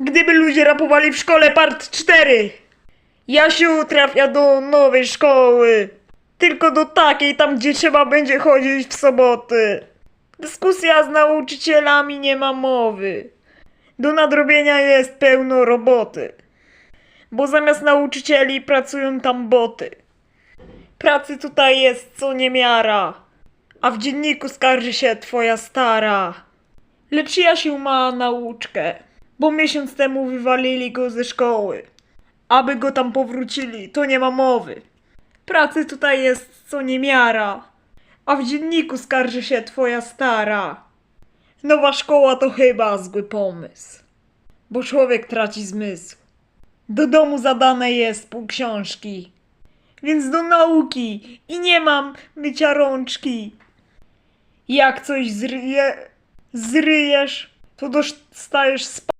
Gdyby ludzie rapowali w szkole part 4. Jasiu trafia do nowej szkoły. Tylko do takiej, tam gdzie trzeba będzie chodzić w soboty. Dyskusja z nauczycielami nie ma mowy. Do nadrobienia jest pełno roboty. Bo zamiast nauczycieli pracują tam boty. Pracy tutaj jest co niemiara. A w dzienniku skarży się twoja stara. Lecz Jasiu ma nauczkę, bo miesiąc temu wywalili go ze szkoły. Aby go tam powrócili, to nie ma mowy. Pracy tutaj jest co niemiara, a w dzienniku skarży się twoja stara. Nowa szkoła to chyba zły pomysł, bo człowiek traci zmysł. Do domu zadane jest pół książki, więc do nauki i nie mam mycia rączki. Jak coś zryje, zryjesz, to dostajesz sp...